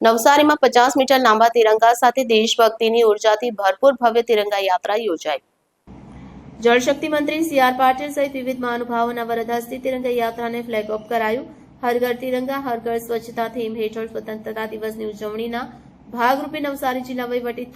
નવસારીમાં પચાસ મીટર લાંબા તિરંગા સાથે દેશભક્તિની ઉર્જાથી ભરપૂર ભવ્ય તિરંગા યાત્રા યોજાઈ. જળશક્તિ મંત્રી સી આર પાટીલ સહિત વિવિધ મહાનુભાવોના વરદ તિરંગા યાત્રાને ફ્લેગ કરાયું. હર તિરંગા, હર સ્વચ્છતા થીમ હેઠળ સ્વતંત્રતા દિવસની ઉજવણીના ભાગરૂપે નવસારી જિલ્લા વહીવટી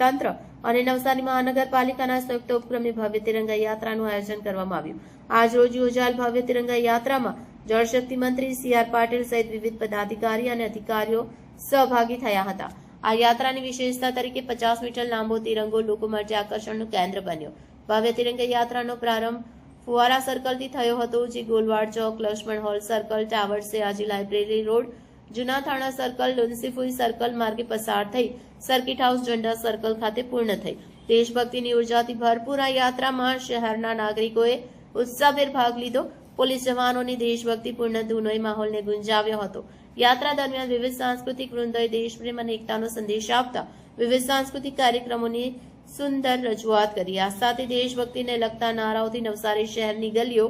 અને નવસારી મહાનગરપાલિકાના સંયુક્ત ઉપક્રમે ભવ્ય તિરંગા યાત્રાનું આયોજન કરવામાં આવ્યું. આજ રોજ યોજાયેલ ભવ્ય તિરંગા યાત્રામાં જળશક્તિ મંત્રી સી આર પાટીલ સહિત વિવિધ પદાધિકારી અને અધિકારીઓ સહભાગી થયા હતા. આ યાત્રાની વિશેષતા તરીકે પચાસ મીટર લાંબો તિરંગો લોકો માટે આકર્ષણનું કેન્દ્ર બન્યો. ભવ્ય તિરંગા યાત્રાનો પ્રારંભ ફુવારા સર્કલથી થયો હતો, જે Golwad chowk, Laxman hall circle tower Sayaji library road, જૂના થાણા સર્કલ લુન્સીફુઈ સર્કલ માર્ગે પસાર થઈ સર્કિટ હાઉસ ઝંડા સર્કલ ખાતે પૂર્ણ થઈ. દેશભક્તિની ઉર્જાથી ભરપૂર આ યાત્રામાં શહેરના નાગરિકોએ ઉત્સાહભેર ભાગ લીધો. પોલીસ જવાનોની દેશભક્તિપૂર્ણ ધૂનોએ માહોલને ગુંજાવ્યો હતો. યાત્રા દરમિયાન વિવિધ સાંસ્કૃતિક વૃંદોએ દેશપ્રેમ અને એકતાનો સંદેશ આપતા વિવિધ સાંસ્કૃતિક કાર્યક્રમોની સુંદર રજૂઆત કરી. આ સાથે દેશભક્તિને લગતા નારાઓથી નવસારી શહેરની ગલીઓ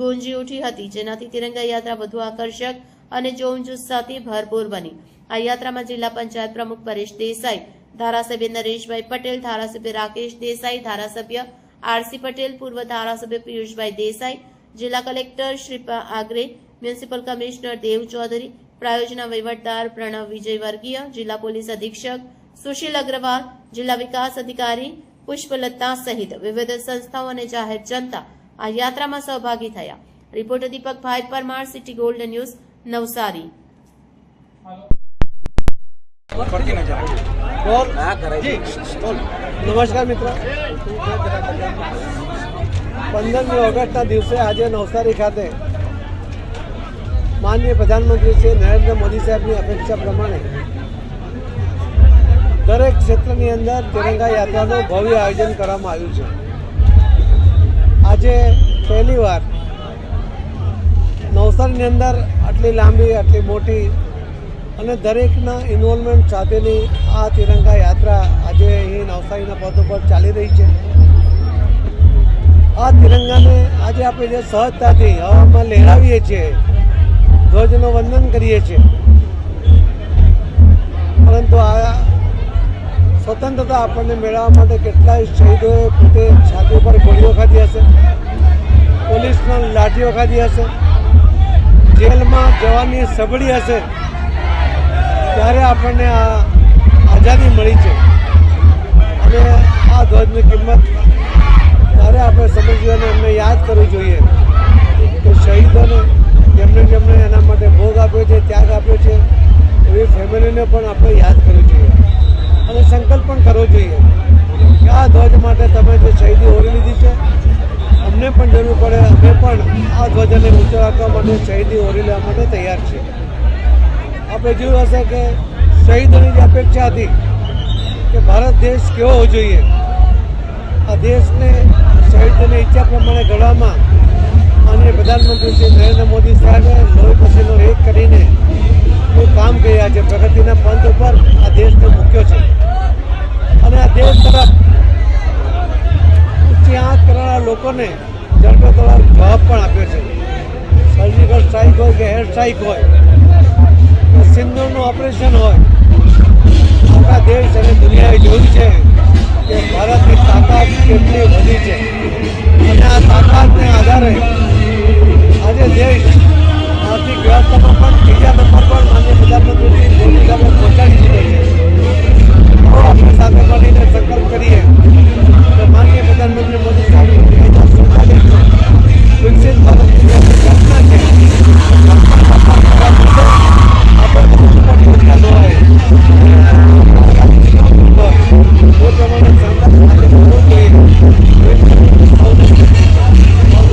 ગુંજી ઉઠી હતી, જેનાથી તિરંગા યાત્રા વધુ આકર્ષક અને જોમજુસ્સાથી ભરપૂર બની. આ યાત્રામાં જિલ્લા પંચાયત પ્રમુખ પરેશ દેસાઈ, ધારાસભ્ય નરેશભાઈ પટેલ, ધારાસભ્ય રાકેશ દેસાઈ, ધારાસભ્ય આરસી પટેલ, પૂર્વ ધારાસભ્ય પિયુષભાઈ દેસાઈ જિલ્લા collector Shripa Agre municipal commissioner Dev Chaudhari પ્રાયોજના વહીવટદાર પ્રણવ વિજય વર્ગીય જિલ્લા પોલીસ અધિક્ષક સુશીલ અગ્રવાલ જિલ્લા વિકાસ અધિકારી પુષ્પલતા સહિત વિવિધ સંસ્થાઓ અને જાહેર જનતા આ યાત્રામાં સહભાગી થયા. Reporter Deepakbhai Parmar city gold news Navsari. નમસ્કાર મિત્રો. પંદરમી ઓગસ્ટના દિવસે આજે નવસારી ખાતે માનનીય પ્રધાનમંત્રી શ્રી નરેન્દ્ર મોદી સાહેબની અપેક્ષા પ્રમાણે દરેક ક્ષેત્રની અંદર તિરંગા યાત્રાનું ભવ્ય આયોજન કરવામાં આવ્યું છે. આજે પહેલીવાર નવસારીની અંદર આટલી લાંબી, આટલી મોટી અને દરેકના ઇન્વોલ્વમેન્ટ સાથેની આ તિરંગા યાત્રા આજે અહીં નવસારીના પદ ઉપર ચાલી રહી છે. આ તિરંગાને આજે આપણે જે સહજતાથી હવામાં લહેરાવીએ છીએ, ધ્વજનું વંદન કરીએ છીએ. પરંતુ આ સ્વતંત્રતા આપણને મેળવવા માટે કેટલાય શહીદોએ પોતે છાતી ઉપર ગોળીઓ ખાધી હશે, પોલીસના લાઠીઓ ખાધી હશે, જેલમાં જવાની સબળી હશે, ત્યારે આપણને આ આઝાદી મળી છે. અને આ ધ્વજની કિંમત ત્યારે આપણે સમજવી અને એમને યાદ કરવું જોઈએ કે શહીદોને જેમને જેમણે એના માટે ભોગ આપ્યો છે, ત્યાગ આપ્યો છે, એવી ફેમિલીને પણ આપણે યાદ કરવું જોઈએ. અને સંકલ્પ પણ કરવો જોઈએ કે આ ધ્વજ માટે તમે જે શહીદી ઓરી લીધી છે, અમને પણ જરૂર પડે, અમે પણ આ ધ્વજને ઊંચો રાખવા માટે શહીદી ઓરી લેવા માટે તૈયાર છીએ. આપણે જોયું હશે કે શહીદોની જે અપેક્ષા હતી કે ભારત દેશ કેવો હોવો જોઈએ આ દેશને સહિતની ઈચ્છા પ્રમાણે ઘડવામાં માનનીય પ્રધાનમંત્રી શ્રી નરેન્દ્ર મોદી સાહેબે લોહી પછીનો એક કરીને કોઈ કામ કર્યા છે. પ્રગતિના પંથ ઉપર આ દેશને મૂક્યો છે. અને આ દેશ તરફ ઊંચી આંખ કરનારા લોકોને ઝડપે તળાવ જવાબ પણ આપ્યો છે. સર્જિકલ સ્ટ્રાઇક હોય કે એર સ્ટ્રાઇક હોય સિંદૂરનું ઓપરેશન હોય, આખા દેશ અને દુનિયાએ જોયું છે. કે ભારતની તાકાત કેટલી